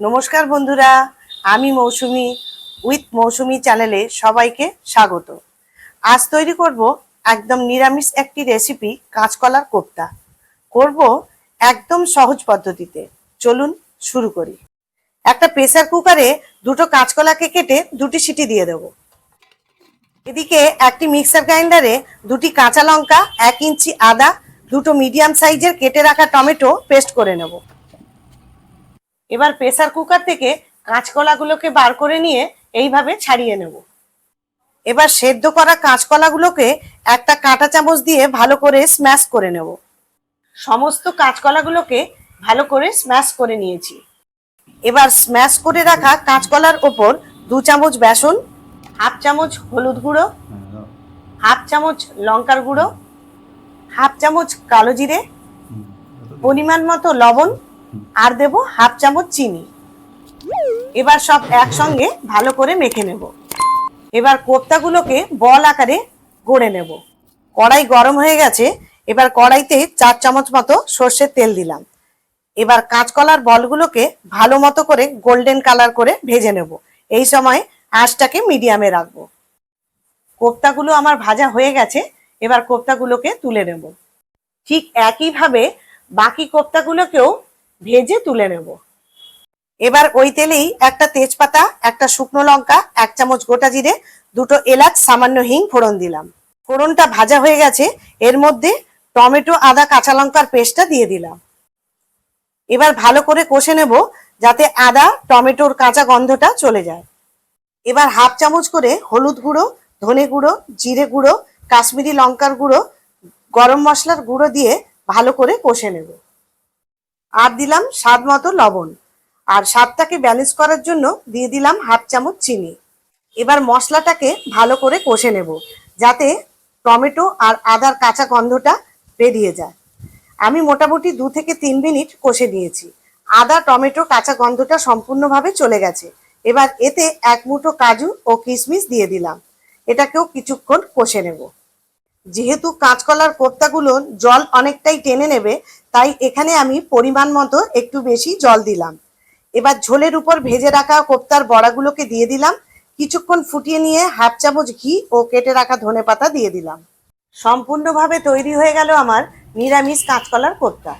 নমস্কার বন্ধুরা, আমি মৌসুমি উইথ মৌসুমি চ্যানেলে সবাইকে স্বাগত। আজ তৈরি করব একদম নিরামিষ একটি রেসিপি, কাঁচকলার কোপ্তা। করব একদম সহজ পদ্ধতিতে। চলুন শুরু করি। একটা প্রেসার কুকারে দুটো কাঁচকলাকে কেটে দুটি সিটি দিয়ে দেব। এদিকে একটি মিক্সার গ্রাইন্ডারে দুটি কাঁচা লঙ্কা, এক ইঞ্চি আদা, দুটো মিডিয়াম সাইজের কেটে রাখা টমেটো পেস্ট করে নেব। এবার প্রেসার কুকার থেকে কাঁচকলাগুলোকে বার করে নিয়ে এইভাবে ছাড়িয়ে নেব। এবার সেদ্ধ করা কাঁচকলাগুলোকে একটা কাঁটা চামচ দিয়ে ভালো করে স্ম্যাশ করে নেব। সমস্ত কাঁচকলাগুলোকে ভালো করে স্ম্যাশ করে নিয়েছি। এবার স্ম্যাশ করে রাখা কাঁচকলার ওপর দু চামচ বেসন, হাফ চামচ হলুদ গুঁড়ো, হাফ চামচ লঙ্কার গুঁড়ো, হাফ চামচ কালো জিরে, পরিমাণ মতো লবণ আর দেব হাফ চামচ চিনি। এবার সব একসঙ্গে ভালো করে মেখে নেব। এবার কোপ্তাগুলোকে বল আকারে গড়ে নেব। কড়াই গরম হয়ে গেছে, এবার কড়াইতে চার চামচ মতো সর্ষের তেল দিলাম। এবার কাঁচকলার বলগুলোকে ভালো মতো করে গোল্ডেন কালার করে ভেজে নেব। এই সময় আঁচটাকে মিডিয়ামে রাখব। কোপ্তাগুলো আমার ভাজা হয়ে গেছে, এবার কোপ্তাগুলোকে তুলে নেব। ঠিক একইভাবে বাকি কোপ্তাগুলোকেও ভেজে তুলে নেব। এবার ওই তেলেই একটা তেজপাতা, একটা শুকনো লঙ্কা, এক চামচ গোটা জিরে, দুটো এলাচ, সামান্য হিং ফোড়ন দিলাম। ফোড়নটা ভাজা হয়ে গেছে, এর মধ্যে টমেটো, আদা, কাঁচা লঙ্কার পেস্টটা দিয়ে দিলাম। এবার ভালো করে কষে নেব, যাতে আদা, টমেটোর কাঁচা গন্ধটা চলে যায়। এবার হাফ চামচ করে হলুদ গুঁড়ো, ধনে গুঁড়ো, জিরে গুঁড়ো, কাশ্মীরি লঙ্কার গুঁড়ো, গরম মশলার গুঁড়ো দিয়ে ভালো করে কষে নেব। আর দিলাম স্বাদ মতো লবণ। আর স্বাদটাকে ব্যালেন্স করার জন্য দিয়ে দিলাম হাফ চামচ চিনি। এবার মশলাটাকে ভালো করে কষে নেব, যাতে টমেটো আর আদার কাঁচা গন্ধটা বেরিয়ে যায়। আমি মোটামুটি দু থেকে তিন মিনিট কষে নিয়েছি। আদা, টমেটো, কাঁচা গন্ধটা সম্পূর্ণভাবে চলে গেছে। এবার এতে এক মুঠো কাজু ও কিশমিশ দিয়ে দিলাম। এটাকেও কিছুক্ষণ কষে নেব। যেহেতু কাঁচকলার কোপ্তাগুলো জল অনেকটাই টেনে নেবে, তাই এখানে আমি পরিমাণ মতো একটু বেশি জল দিলাম। এবার ঝোলের উপর ভেজে রাখা কোপ্তার বড়াগুলোকে দিয়ে দিলাম। কিছুক্ষণ ফুটিয়ে নিয়ে হাফ চামচ ঘি ও কেটে রাখা ধনে পাতা দিয়ে দিলাম। সম্পূর্ণভাবে তৈরি হয়ে গেল আমার নিরামিষ কাঁচকলার কোপ্তা।